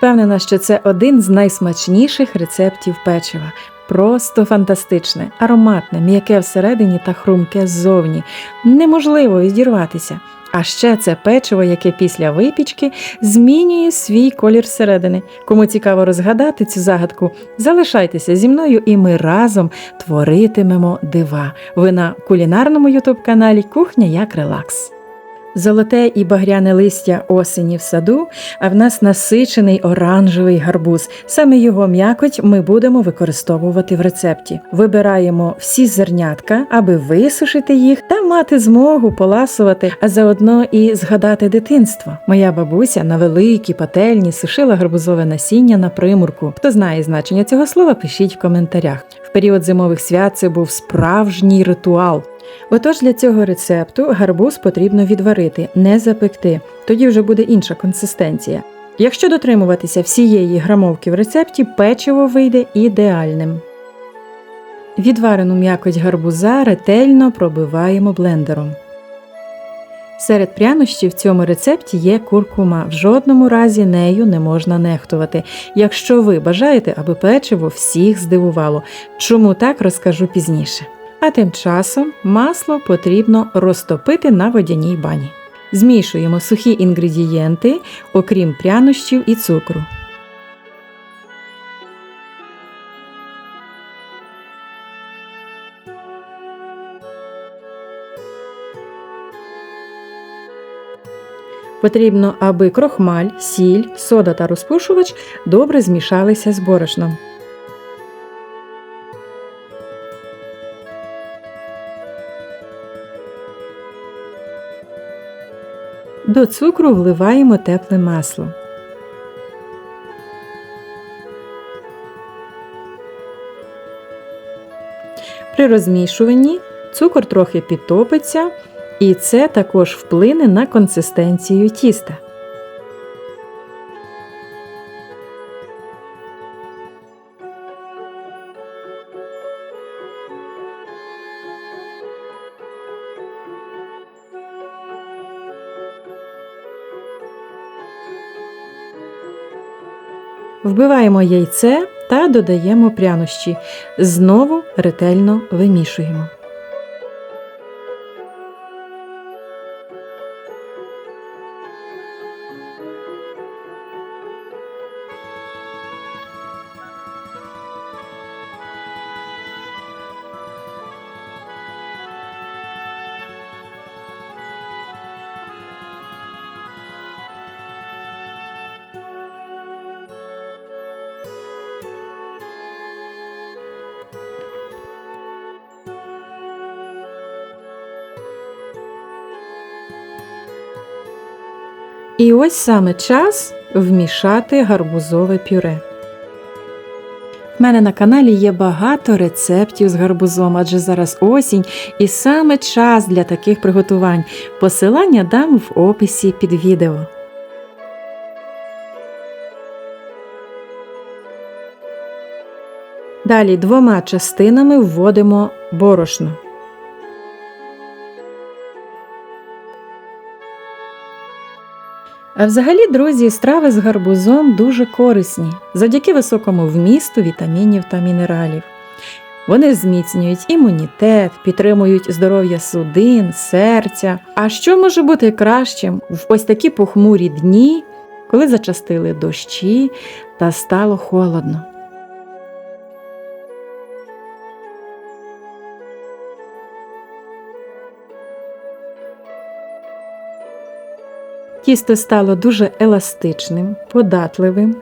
Впевнена, що це один з найсмачніших рецептів печива. Просто фантастичне, ароматне, м'яке всередині та хрумке ззовні. Неможливо відірватися. А ще це печиво, яке після випічки змінює свій колір зсередини. Кому цікаво розгадати цю загадку, залишайтеся зі мною, і ми разом творитимемо дива. Ви на кулінарному ютуб-каналі Кухня як релакс. Золоте і багряне листя осені в саду, а в нас насичений оранжевий гарбуз. Саме його м'якоть ми будемо використовувати в рецепті. Вибираємо всі зернятка, аби висушити їх та мати змогу поласувати, а заодно і згадати дитинство. Моя бабуся на великій пательні сушила гарбузове насіння на примурку. Хто знає значення цього слова, пишіть в коментарях. В період зимових свят це був справжній ритуал. Отож для цього рецепту гарбуз потрібно відварити, не запекти, тоді вже буде інша консистенція. Якщо дотримуватися всієї грамовки в рецепті, печиво вийде ідеальним. Відварену м'якоть гарбуза ретельно пробиваємо блендером. Серед прянощів в цьому рецепті є куркума. В жодному разі нею не можна нехтувати. Якщо ви бажаєте, аби печиво всіх здивувало. Чому так розкажу пізніше. А тим часом масло потрібно розтопити на водяній бані. Змішуємо сухі інгредієнти, окрім прянощів і цукру. Потрібно, аби крохмаль, сіль, сода та розпушувач добре змішалися з борошном. До цукру вливаємо тепле масло. При розмішуванні цукор трохи підтопиться, і це також вплине на консистенцію тіста. Вбиваємо яйце та додаємо прянощі. Знову ретельно вимішуємо. І ось саме час вмішати гарбузове пюре. В мене на каналі є багато рецептів з гарбузом, адже зараз осінь і саме час для таких приготувань. Посилання дам в описі під відео. Далі двома частинами вводимо борошно. А взагалі, друзі, страви з гарбузом дуже корисні завдяки високому вмісту вітамінів та мінералів. Вони зміцнюють імунітет, підтримують здоров'я судин, серця. А що може бути кращим в ось такі похмурі дні, коли зачастили дощі та стало холодно? Тісто стало дуже еластичним, податливим,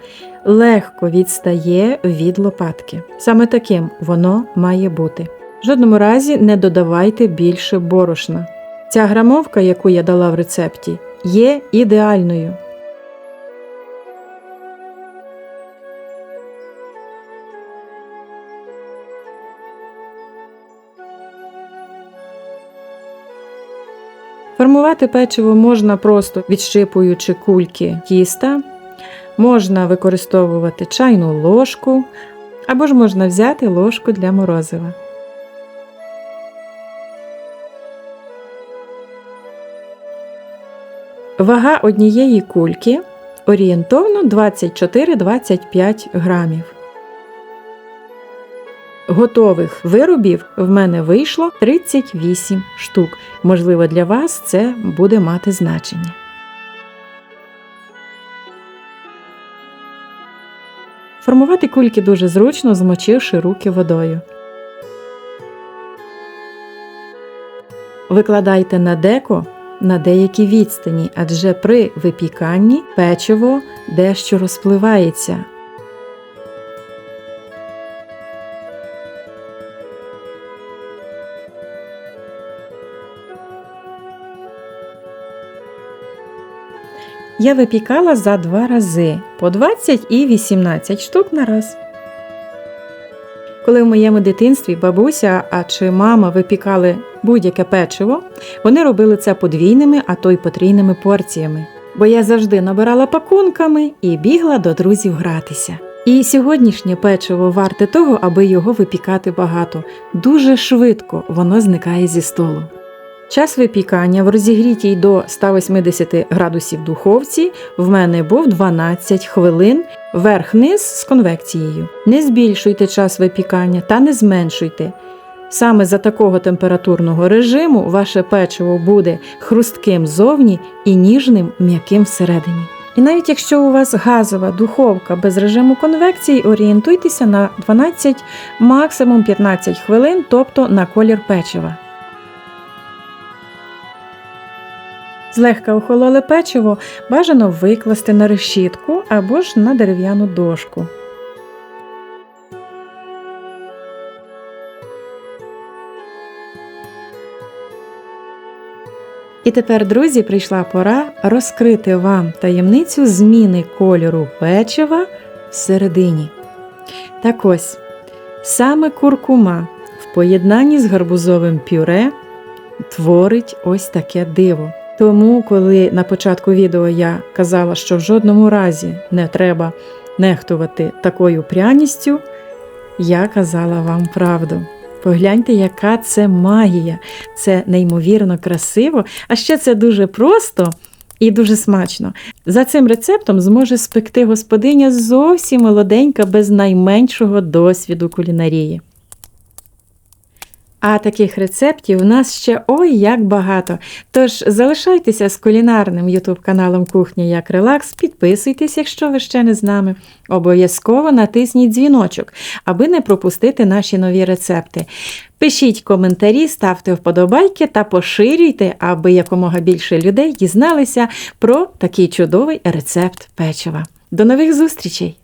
легко відстає від лопатки. Саме таким воно має бути. В жодному разі не додавайте більше борошна. Ця грамовка, яку я дала в рецепті, є ідеальною. Формувати печиво можна просто відщипуючи кульки тіста, можна використовувати чайну ложку, або ж можна взяти ложку для морозива. Вага однієї кульки орієнтовно 24-25 грамів. Готових виробів в мене вийшло 38 штук. Можливо, для вас це буде мати значення. Формувати кульки дуже зручно, змочивши руки водою. Викладайте на деко на деякій відстані, адже при випіканні печиво дещо розпливається. Я випікала за два рази по 20 і 18 штук на раз. Коли в моєму дитинстві бабуся а чи мама випікали будь-яке печиво, вони робили це подвійними, а то й потрійними порціями. Бо я завжди набирала пакунками і бігла до друзів гратися. І сьогоднішнє печиво варте того, аби його випікати багато. Дуже швидко воно зникає зі столу. Час випікання в розігрітій до 180 градусів духовці в мене був 12 хвилин верх-низ з конвекцією. Не збільшуйте час випікання та не зменшуйте. Саме за такого температурного режиму ваше печиво буде хрустким зовні і ніжним м'яким всередині. І навіть якщо у вас газова духовка без режиму конвекції, орієнтуйтеся на 12, максимум 15 хвилин, тобто на колір печива. Злегка охололе печиво бажано викласти на решітку або ж на дерев'яну дошку. І тепер, друзі, прийшла пора розкрити вам таємницю зміни кольору печива всередині. Так ось, саме куркума в поєднанні з гарбузовим пюре творить ось таке диво. Тому, коли на початку відео я казала, що в жодному разі не треба нехтувати такою пряністю, я казала вам правду. Погляньте, яка це магія, це неймовірно красиво, а ще це дуже просто і дуже смачно. За цим рецептом зможе спекти господиня зовсім молоденька, без найменшого досвіду кулінарії. А таких рецептів у нас ще ой як багато. Тож залишайтеся з кулінарним ютуб каналом Кухня як Релакс, підписуйтесь, якщо ви ще не з нами. Обов'язково натисніть дзвіночок, аби не пропустити наші нові рецепти. Пишіть коментарі, ставте вподобайки та поширюйте, аби якомога більше людей дізналися про такий чудовий рецепт печива. До нових зустрічей!